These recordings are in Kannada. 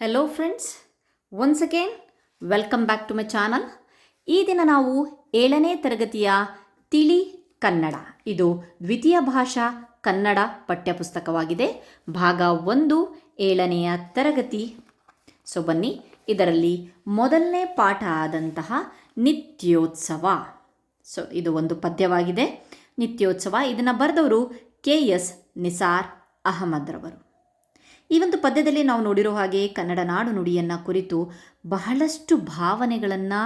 Hello friends once again welcome back to my channel ಈ ದಿನ ನಾವು ಏಳನೇ ತರಗತಿಯ ತಿಳಿ ಕನ್ನಡ. ಇದು ದ್ವಿತೀಯ ಭಾಷಾ ಕನ್ನಡ ಪಠ್ಯಪುಸ್ತಕವಾಗಿದೆ. ಭಾಗ ಒಂದು, ಏಳನೆಯ ತರಗತಿ. ಸೊ ಬನ್ನಿ, ಇದರಲ್ಲಿ ಮೊದಲನೇ ಪಾಠ ಆದಂತಹ ನಿತ್ಯೋತ್ಸವ. ಸೊ ಇದು ಒಂದು ಪದ್ಯವಾಗಿದೆ. ನಿತ್ಯೋತ್ಸವ, ಇದನ್ನು ಬರೆದವರು ಕೆ ಎಸ್ ನಿಸಾರ್ ಅಹಮದ್ರವರು ಈ ಒಂದು ಪದ್ಯದಲ್ಲಿ ನಾವು ನೋಡಿರೋ ಹಾಗೆ ಕನ್ನಡ ನಾಡು ನುಡಿಯನ್ನು ಕುರಿತು ಬಹಳಷ್ಟು ಭಾವನೆಗಳನ್ನು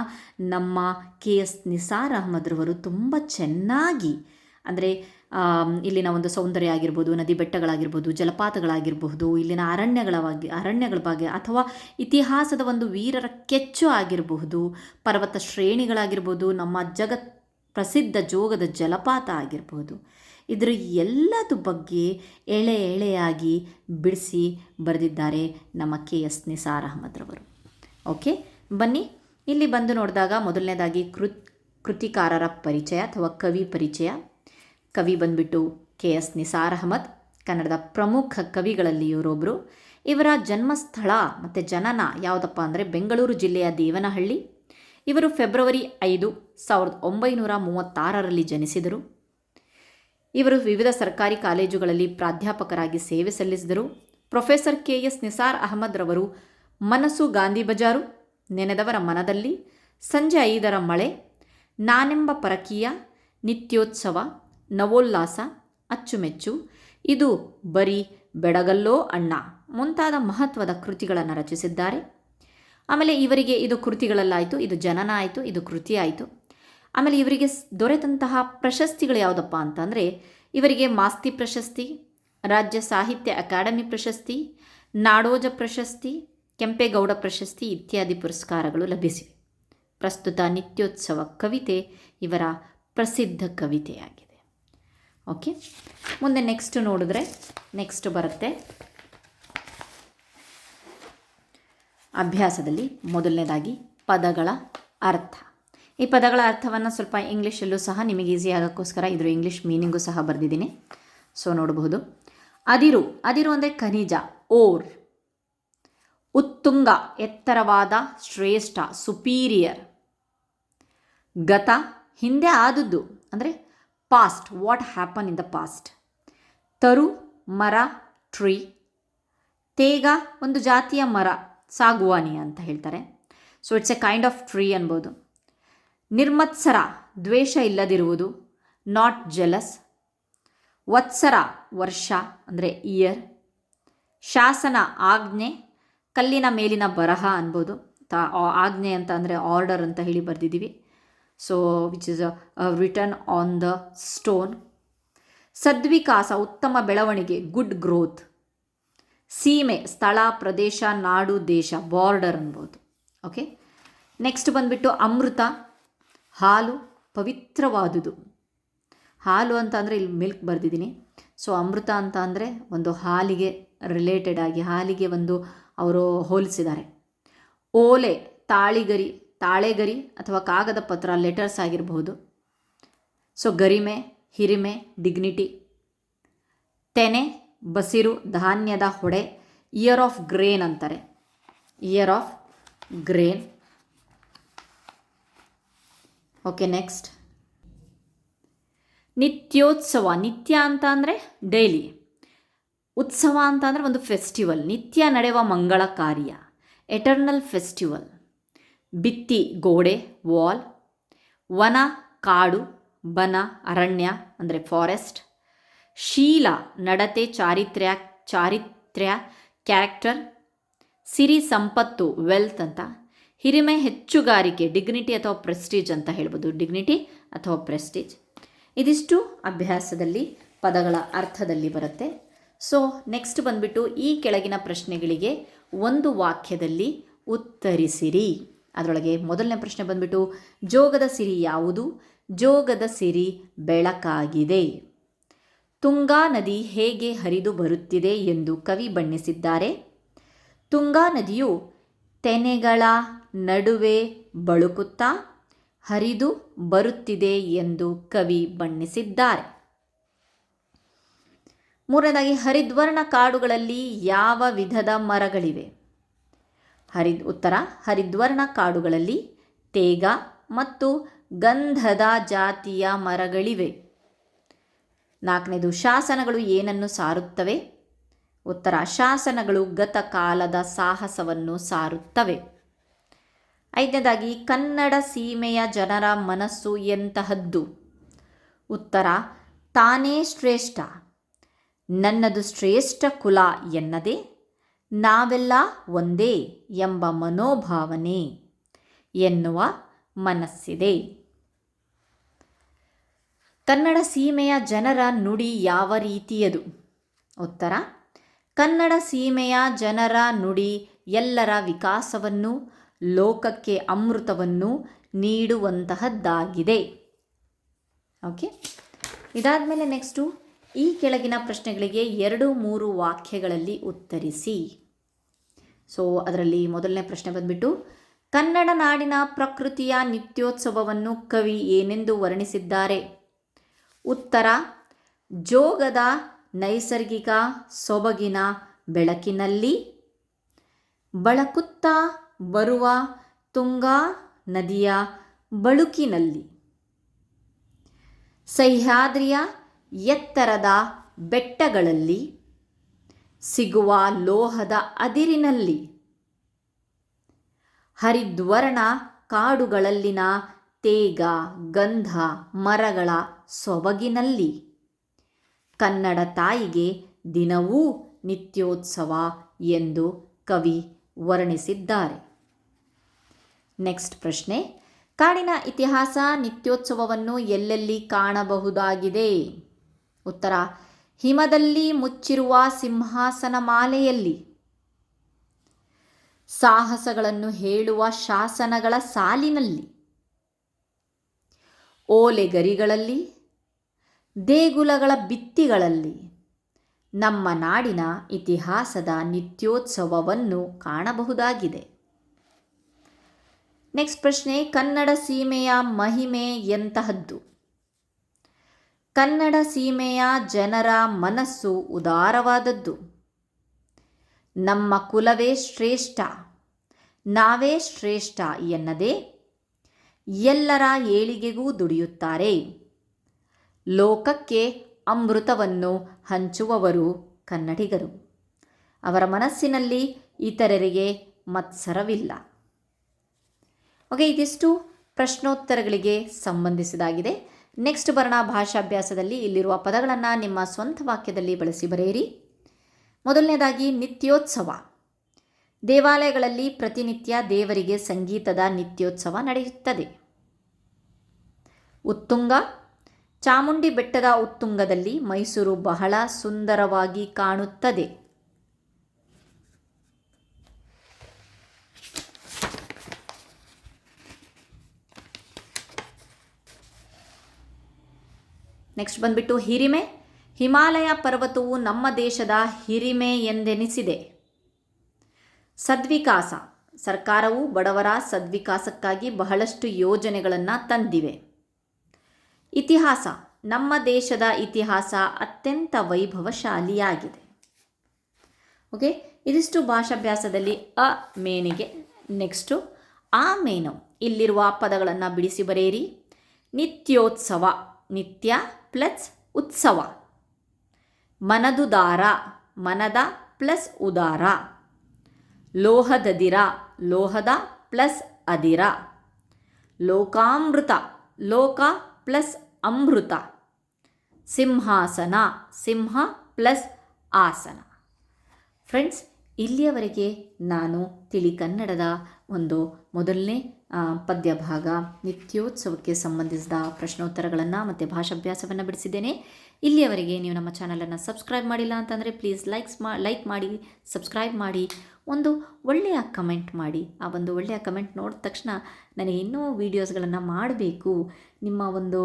ನಮ್ಮ ಕೆ ಎಸ್ ನಿಸಾರ್ ಅಹಮದ್ರವರು ತುಂಬ ಚೆನ್ನಾಗಿ, ಅಂದರೆ ಇಲ್ಲಿನ ಒಂದು ಸೌಂದರ್ಯ ಆಗಿರ್ಬೋದು, ನದಿ ಬೆಟ್ಟಗಳಾಗಿರ್ಬೋದು, ಜಲಪಾತಗಳಾಗಿರಬಹುದು, ಇಲ್ಲಿನ ಅರಣ್ಯಗಳ ಬಗ್ಗೆ ಅರಣ್ಯಗಳ ಬಗ್ಗೆ ಅಥವಾ ಇತಿಹಾಸದ ಒಂದು ವೀರರ ಕೆಚ್ಚು ಆಗಿರಬಹುದು, ಪರ್ವತ ಶ್ರೇಣಿಗಳಾಗಿರ್ಬೋದು, ನಮ್ಮ ಜಗತ್ ಪ್ರಸಿದ್ಧ ಜೋಗದ ಜಲಪಾತ ಆಗಿರಬಹುದು ಇದರ ಎಲ್ಲದ ಬಗ್ಗೆ ಎಳೆ ಎಳೆಯಾಗಿ ಬಿಡಿಸಿ ಬರೆದಿದ್ದಾರೆ ನಮ್ಮ ಕೆ ಎಸ್ ನಿಸಾರ್ ಅಹಮದ್ರವರು ಓಕೆ, ಬನ್ನಿ, ಇಲ್ಲಿ ಬಂದು ನೋಡಿದಾಗ ಮೊದಲನೇದಾಗಿ ಕೃತ್, ಕೃತಿಕಾರರ ಪರಿಚಯ ಅಥವಾ ಕವಿ ಪರಿಚಯ. ಕವಿ ಬಂದ್ಬಿಟ್ಟು ಕೆ ಎಸ್ ನಿಸಾರ್ ಅಹಮದ್, ಕನ್ನಡದ ಪ್ರಮುಖ ಕವಿಗಳಲ್ಲಿ ಇವರೊಬ್ಬರು ಇವರ ಜನ್ಮಸ್ಥಳ ಮತ್ತು ಜನನ ಯಾವುದಪ್ಪ ಅಂದರೆ ಬೆಂಗಳೂರು ಜಿಲ್ಲೆಯ ದೇವನಹಳ್ಳಿ. ಇವರು ಫೆಬ್ರವರಿ ಐದು ಸಾವಿರದ ಒಂಬೈನೂರ ಮೂವತ್ತಾರರಲ್ಲಿ ಜನಿಸಿದರು. ಇವರು ವಿವಿಧ ಸರ್ಕಾರಿ ಕಾಲೇಜುಗಳಲ್ಲಿ ಪ್ರಾಧ್ಯಾಪಕರಾಗಿ ಸೇವೆ ಸಲ್ಲಿಸಿದರು. Professor K S Nisar Ahmed ರವರು ಮನಸ್ಸು ಗಾಂಧಿ ಬಜಾರು, ನೆನೆದವರ ಮನದಲ್ಲಿ, ಸಂಜೆ ಐದರ ಮಳೆ, ನಾನೆಂಬ ಪರಕೀಯ, ನಿತ್ಯೋತ್ಸವ, ನವೋಲ್ಲಾಸ, ಅಚ್ಚುಮೆಚ್ಚು, ಇದು ಬರೀ ಬೆಡಗಲ್ಲೋ ಅಣ್ಣ ಮುಂತಾದ ಮಹತ್ವದ ಕೃತಿಗಳನ್ನು ರಚಿಸಿದ್ದಾರೆ. ಆಮೇಲೆ ಇವರಿಗೆ ಇದು ಕೃತಿಗಳಲ್ಲಾಯಿತು, ಇದು ಜನನ ಆಯಿತು, ಇದು ಕೃತಿ ಆಯಿತು. ಆಮೇಲೆ ಇವರಿಗೆ ದೊರೆತಂತಹ ಪ್ರಶಸ್ತಿಗಳು ಯಾವುದಪ್ಪ ಅಂತಂದರೆ, ಇವರಿಗೆ ಮಾಸ್ತಿ ಪ್ರಶಸ್ತಿ, ರಾಜ್ಯ ಸಾಹಿತ್ಯ ಅಕಾಡೆಮಿ ಪ್ರಶಸ್ತಿ, ನಾಡೋಜ ಪ್ರಶಸ್ತಿ, ಕೆಂಪೇಗೌಡ ಪ್ರಶಸ್ತಿ ಇತ್ಯಾದಿ ಪುರಸ್ಕಾರಗಳು ಲಭಿಸಿವೆ. ಪ್ರಸ್ತುತ ನಿತ್ಯೋತ್ಸವ ಕವಿತೆ ಇವರ ಪ್ರಸಿದ್ಧ ಕವಿತೆಯಾಗಿದೆ. ಓಕೆ? ಮುಂದೆ ನೆಕ್ಸ್ಟ್ ನೋಡಿದ್ರೆ, ನೆಕ್ಸ್ಟ್ ಬರುತ್ತೆ. ಅಭ್ಯಾಸದಲ್ಲಿ ಮೊದಲನೇದಾಗಿ ಪದಗಳ ಅರ್ಥ. ಈ ಪದಗಳ ಅರ್ಥವನ್ನು ಸ್ವಲ್ಪ ಇಂಗ್ಲೀಷಲ್ಲೂ ಸಹ ನಿಮಗೆ ಈಸಿ ಆಗೋಕ್ಕೋಸ್ಕರ ಇದ್ರ ಇಂಗ್ಲೀಷ್ ಮೀನಿಂಗು ಸಹ ಬರೆದಿದ್ದೀನಿ. ಸೊ ನೋಡಬಹುದು. ಅದಿರು ಅದಿರು ಅಂದರೆ ಖನಿಜ, ಓರ್, ಉತ್ತುಂಗ, ಎತ್ತರವಾದ, ಶ್ರೇಷ್ಠ ಸುಪೀರಿಯರ್ ಗತ, ಹಿಂದೆ ಆದದ್ದು ಅಂದರೆ past what happen in the past ತರು, ಮರ ಟ್ರೀ ತೇಗ, ಒಂದು ಜಾತಿಯ ಮರ, ಸಾಗುವಾನಿ ಅಂತ ಹೇಳ್ತಾರೆ. So it's a kind of tree ಅನ್ಬೋದು. ನಿರ್ಮತ್ಸರ, ದ್ವೇಷ ಇಲ್ಲದಿರುವುದು ನಾಟ್ ಜೆಲಸ್ ವತ್ಸರ, ವರ್ಷ, ಅಂದರೆ ಇಯರ್ ಶಾಸನ, ಆಜ್ಞೆ, ಕಲ್ಲಿನ ಮೇಲಿನ ಬರಹ ಅನ್ಬೋದು. ಆಜ್ಞೆ ಅಂತ ಅಂದರೆ ಆರ್ಡರ್ ಅಂತ ಹೇಳಿ ಬರೆದಿದ್ದೀವಿ. So which is return on the stone ಸದ್ವಿಕಾಸ, ಉತ್ತಮ ಬೆಳವಣಿಗೆ ಗುಡ್ ಗ್ರೋತ್ ಸೀಮೆ, ಸ್ಥಳ, ಪ್ರದೇಶ, ನಾಡು, ದೇಶ ಬಾರ್ಡರ್ ಅನ್ಬೋದು. ಓಕೆ ನೆಕ್ಸ್ಟ್ ಬಂದುಬಿಟ್ಟು ಅಮೃತ. ಹಾಲು ಪವಿತ್ರವಾದುದು. ಹಾಲು ಅಂತ ಅಂದರೆ ಇಲ್ಲಿ ಮಿಲ್ಕ್ ಬರೆದಿದ್ದೀನಿ. ಸೊ ಅಮೃತ ಅಂತ ಅಂದರೆ ಒಂದು ಹಾಲಿಗೆ ರಿಲೇಟೆಡ್ ಆಗಿ, ಹಾಲಿಗೆ ಒಂದು ಅವರು ಹೋಲಿಸಿದ್ದಾರೆ. ಓಲೆ, ತಾಳಿಗರಿ, ತಾಳೆಗರಿ ಅಥವಾ ಕಾಗದ ಪತ್ರ ಲೆಟರ್ಸ್ ಆಗಿರಬಹುದು. ಸೊ ಗರಿಮೆ, ಹಿರಿಮೆ ಡಿಗ್ನಿಟಿ ತೆನೆ, ಬಸಿರು, ಧಾನ್ಯದ ಹೊಡೆ ಇಯರ್ ಆಫ್ ಗ್ರೇನ್ ಅಂತಾರೆ. Ear of grain okay next Nityotsava, ನಿತ್ಯ ಅಂತ ಅಂದರೆ ಡೈಲಿ ಉತ್ಸವ ಅಂತ ಅಂದರೆ ಒಂದು ಫೆಸ್ಟಿವಲ್ ನಿತ್ಯ ನಡೆಯುವ ಮಂಗಳ ಕಾರ್ಯ. ಎಟರ್ನಲ್ ಫೆಸ್ಟಿವಲ್ ಬಿತ್ತಿ, ಗೋಡೆ ವಾಲ್ ವನ, ಕಾಡು, ಬನ, ಅರಣ್ಯ ಅಂದರೆ ಫಾರೆಸ್ಟ್ ಶೀಲ, ನಡತೆ, ಚಾರಿತ್ರ್ಯ ಚಾರಿತ್ರ್ಯ ಕ್ಯಾರೆಕ್ಟರ್ ಸಿರಿ, ಸಂಪತ್ತು ವೆಲ್ತ್ ಅಂತ. ಹಿರಿಮೆ ಹೆಚ್ಚುಗಾರಿಕೆ ಡಿಗ್ನಿಟಿ ಅಥವಾ ಪ್ರೆಸ್ಟೀಜ್ ಅಂತ ಹೇಳ್ಬೋದು. ಡಿಗ್ನಿಟಿ ಅಥವಾ ಪ್ರೆಸ್ಟೀಜ್ ಇದಿಷ್ಟು ಅಭ್ಯಾಸದಲ್ಲಿ, ಪದಗಳ ಅರ್ಥದಲ್ಲಿ ಬರುತ್ತೆ. ಸೊ ನೆಕ್ಸ್ಟ್ ಬಂದ್ಬಿಟ್ಟು ಈ ಕೆಳಗಿನ ಪ್ರಶ್ನೆಗಳಿಗೆ ಒಂದು ವಾಕ್ಯದಲ್ಲಿ ಉತ್ತರಿಸಿರಿ. ಅದರೊಳಗೆ ಮೊದಲನೇ ಪ್ರಶ್ನೆ ಬಂದ್ಬಿಟ್ಟು, ಜೋಗದ ಸಿರಿ ಯಾವುದು? ಜೋಗದ ಸಿರಿ ಬೆಳಕಾಗಿದೆ. ತುಂಗಾ ನದಿ ಹೇಗೆ ಹರಿದು ಬರುತ್ತಿದೆ ಎಂದು ಕವಿ ಬಣ್ಣಿಸಿದ್ದಾರೆ. ತುಂಗಾ ನದಿಯು ತೆನೆಗಳ ನಡುವೆ ಬಳುಕುತ್ತಾ ಹರಿದು ಬರುತ್ತಿದೆ ಎಂದು ಕವಿ ಬಣ್ಣಿಸಿದ್ದಾರೆ. ಮೂರನೇದಾಗಿ, ಹರಿದ್ವರ್ಣ ಕಾಡುಗಳಲ್ಲಿ ಯಾವ ವಿಧದ ಮರಗಳಿವೆ? ಹರಿ, ಉತ್ತರ, ಹರಿದ್ವರ್ಣ ಕಾಡುಗಳಲ್ಲಿ ತೇಗ ಮತ್ತು ಗಂಧದ ಜಾತಿಯ ಮರಗಳಿವೆ. ನಾಲ್ಕನೇದು, ಶಾಸನಗಳು ಏನನ್ನು ಸಾರುತ್ತವೆ? ಉತ್ತರ, ಶಾಸನಗಳು ಗತಕಾಲದ ಸಾಹಸವನ್ನು ಸಾರುತ್ತವೆ. ಐದನೇದಾಗಿ, ಕನ್ನಡ ಸೀಮೆಯ ಜನರ ಮನಸ್ಸು ಎಂತಹದ್ದು? ಉತ್ತರ, ತಾನೇ ಶ್ರೇಷ್ಠ. ನನ್ನದು ಶ್ರೇಷ್ಠ ಕುಲ ಎನ್ನದೆ, ನಾವೆಲ್ಲ ಒಂದೇ ಎಂಬ ಮನೋಭಾವನೆ ಎನ್ನುವ ಮನಸ್ಸಿದೆ. ಕನ್ನಡ ಸೀಮೆಯ ಜನರ ನುಡಿ ಯಾವ ರೀತಿಯದು? ಉತ್ತರ, ಕನ್ನಡ ಸೀಮೆಯ ಜನರ ನುಡಿ ಎಲ್ಲರ ವಿಕಾಸವನ್ನು ಲೋಕಕ್ಕೆ ಅಮೃತವನ್ನು ನೀಡುವಂತಹದ್ದಾಗಿದೆ. ಓಕೆ ಇದಾದ ಮೇಲೆ ನೆಕ್ಸ್ಟು ಈ ಕೆಳಗಿನ ಪ್ರಶ್ನೆಗಳಿಗೆ ಎರಡು ಮೂರು ವಾಕ್ಯಗಳಲ್ಲಿ ಉತ್ತರಿಸಿ. ಸೊ ಅದರಲ್ಲಿ ಮೊದಲನೇ ಪ್ರಶ್ನೆ ಬಂದ್ಬಿಟ್ಟು, ಕನ್ನಡ ನಾಡಿನ ಪ್ರಕೃತಿಯ ನಿತ್ಯೋತ್ಸವವನ್ನು ಕವಿ ಏನೆಂದು ವರ್ಣಿಸಿದ್ದಾರೆ? ಉತ್ತರ, ಜೋಗದ ನೈಸರ್ಗಿಕ ಸೊಬಗಿನ ಬೆಳಕಿನಲ್ಲಿ, ಬಳಕುತ್ತಾ ಬರುವ ತುಂಗಾ ನದಿಯ ಬಳುಕಿನಲ್ಲಿ. ಸಹ್ಯಾದ್ರಿಯ ಎತ್ತರದ ಬೆಟ್ಟಗಳಲ್ಲಿ ಸಿಗುವ ಲೋಹದ ಅದಿರಿನಲ್ಲಿ. ಹರಿದ್ವರ್ಣ ಕಾಡುಗಳಲ್ಲಿನ ತೇಗ, ಗಂಧ, ಮರಗಳ ಸೊಬಗಿನಲ್ಲಿ. ಕನ್ನಡ ತಾಯಿಗೆ ದಿನವೂ ನಿತ್ಯೋತ್ಸವ ಎಂದು ಕವಿ ವರ್ಣಿಸಿದ್ದಾರೆ. ನೆಕ್ಸ್ಟ್ ಪ್ರಶ್ನೆ. ಕಾಡಿನ ಇತಿಹಾಸ, ನಿತ್ಯೋತ್ಸವವನ್ನು ಎಲ್ಲೆಲ್ಲಿ ಕಾಣಬಹುದಾಗಿದೆ? ಉತ್ತರ. ಹಿಮದಲ್ಲಿ ಮುಚ್ಚಿರುವ ಸಿಂಹಾಸನ ಮಾಲೆಯಲ್ಲಿ. ಸಾಹಸಗಳನ್ನು ಹೇಳುವ ಶಾಸನಗಳ ಸಾಲಿನಲ್ಲಿ. ಓಲೆಗರಿಗಳಲ್ಲಿ ದೇಗುಲಗಳ ಭಿತ್ತಿಗಳಲ್ಲಿ. ನಮ್ಮ ನಾಡಿನ ಇತಿಹಾಸದ ನಿತ್ಯೋತ್ಸವವನ್ನು ಕಾಣಬಹುದಾಗಿದೆ. ನೆಕ್ಸ್ಟ್ ಪ್ರಶ್ನೆ, ಕನ್ನಡ ಸೀಮೆಯ ಮಹಿಮೆ ಎಂತಹದ್ದು? ಕನ್ನಡ ಸೀಮೆಯ ಜನರ ಮನಸ್ಸು ಉದಾರವಾದದ್ದು. ನಮ್ಮ ಕುಲವೇ ಶ್ರೇಷ್ಠ, ನಾವೇ ಶ್ರೇಷ್ಠ ಎನ್ನದೆ ಎಲ್ಲರ ಏಳಿಗೆಗೂ ದುಡಿಯುತ್ತಾರೆ. ಲೋಕಕ್ಕೆ ಅಮೃತವನ್ನು ಹಂಚುವವರು ಕನ್ನಡಿಗರು. ಅವರ ಮನಸ್ಸಿನಲ್ಲಿ ಇತರರಿಗೆ ಮತ್ಸರವಿಲ್ಲ. ಓಕೆ, ಇದಿಷ್ಟು ಪ್ರಶ್ನೋತ್ತರಗಳಿಗೆ ಸಂಬಂಧಿಸಿದಾಗಿದೆ. ನೆಕ್ಸ್ಟ್ ಬರೋಣ ಭಾಷಾಭ್ಯಾಸದಲ್ಲಿ. ಇಲ್ಲಿರುವ ಪದಗಳನ್ನು ನಿಮ್ಮ ಸ್ವಂತ ವಾಕ್ಯದಲ್ಲಿ ಬಳಸಿ ಬರೆಯಿರಿ. ಮೊದಲನೇದಾಗಿ, ನಿತ್ಯೋತ್ಸವ. ದೇವಾಲಯಗಳಲ್ಲಿ ಪ್ರತಿನಿತ್ಯ ದೇವರಿಗೆ ಸಂಗೀತದ ನಿತ್ಯೋತ್ಸವ ನಡೆಯುತ್ತದೆ. ಉತ್ತುಂಗ. ಚಾಮುಂಡಿ ಬೆಟ್ಟದ ಉತ್ತುಂಗದಲ್ಲಿ ಮೈಸೂರು ಬಹಳ ಸುಂದರವಾಗಿ ಕಾಣುತ್ತದೆ. ನೆಕ್ಸ್ಟ್ ಬಂದುಬಿಟ್ಟು ಹಿರಿಮೆ. ಹಿಮಾಲಯ ಪರ್ವತವು ನಮ್ಮ ದೇಶದ ಹಿರಿಮೆ ಎಂದೆನಿಸಿದೆ. ಸದ್ವಿಕಾಸ. ಸರ್ಕಾರವು ಬಡವರ ಸದ್ವಿಕಾಸಕ್ಕಾಗಿ ಬಹಳಷ್ಟು ಯೋಜನೆಗಳನ್ನು ತಂದಿವೆ. ಇತಿಹಾಸ. ನಮ್ಮ ದೇಶದ ಇತಿಹಾಸ ಅತ್ಯಂತ ವೈಭವಶಾಲಿಯಾಗಿದೆ. ಓಕೆ ಇದಿಷ್ಟು ಭಾಷಾಭ್ಯಾಸದಲ್ಲಿ ಅ ಮೇನಿಗೆ. ನೆಕ್ಸ್ಟು ಆ ಮೇನು. ಇಲ್ಲಿರುವ ಪದಗಳನ್ನು ಬಿಡಿಸಿ ಬರೆಯಿರಿ. ನಿತ್ಯೋತ್ಸವ. ನಿತ್ಯ ಪ್ಲಸ್ ಉತ್ಸವ. ಮನದುದಾರ ಮನದ ಪ್ಲಸ್ ಉದಾರ. ಲೋಹದದಿರ ಲೋಹದ ಪ್ಲಸ್ ಅದಿರ. ಲೋಕಾಮೃತ, ಲೋಕ ಪ್ಲಸ್ ಅಮೃತ. ಸಿಂಹಾಸನ, ಸಿಂಹ ಪ್ಲಸ್ ಆಸನ. ಫ್ರೆಂಡ್ಸ್, ಇಲ್ಲಿಯವರೆಗೆ ನಾನು ತಿಳಿ ಕನ್ನಡದ ಒಂದು ಮೊದಲನೇ ಪದ್ಯ ಭಾಗ ನಿತ್ಯೋತ್ಸವಕ್ಕೆ ಸಂಬಂಧಿಸಿದ ಪ್ರಶ್ನೋತ್ತರಗಳನ್ನು ಮತ್ತು ಭಾಷಾಭ್ಯಾಸವನ್ನು ಬಿಡಿಸಿದ್ದೇನೆ. ಇಲ್ಲಿಯವರೆಗೆ ನೀವು ನಮ್ಮ ಚಾನಲನ್ನು ಸಬ್ಸ್ಕ್ರೈಬ್ ಮಾಡಿಲ್ಲ ಅಂತಂದರೆ ಪ್ಲೀಸ್ ಲೈಕ್ಸ್ ಮಾ ಲೈಕ್ ಮಾಡಿ ಸಬ್ಸ್ಕ್ರೈಬ್ ಮಾಡಿ. ಒಂದು ಒಳ್ಳೆಯ ಕಮೆಂಟ್ ಮಾಡಿ. ಆ ಒಂದು ಒಳ್ಳೆಯ ಕಮೆಂಟ್ ನೋಡಿದ ತಕ್ಷಣ ನನಗೆ ಇನ್ನೂ ವೀಡಿಯೋಸ್ಗಳನ್ನು ಮಾಡಬೇಕು. ನಿಮ್ಮ ಒಂದು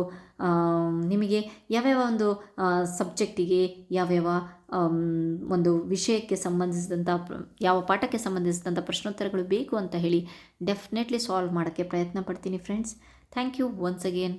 ನಿಮಗೆ ಯಾವ್ಯಾವ ಒಂದು ಸಬ್ಜೆಕ್ಟಿಗೆ ಯಾವ್ಯಾವ ಒಂದು ವಿಷಯಕ್ಕೆ ಸಂಬಂಧಿಸಿದಂಥ ಯಾವ ಪಾಠಕ್ಕೆ ಸಂಬಂಧಿಸಿದಂಥ ಪ್ರಶ್ನೋತ್ತರಗಳು ಬೇಕು ಅಂತ ಹೇಳಿ ಡೆಫಿನೆಟ್ಲಿ ಸಾಲ್ವ್ ಮಾಡೋಕ್ಕೆ ಪ್ರಯತ್ನ ಪಡ್ತೀನಿ friends thank you once again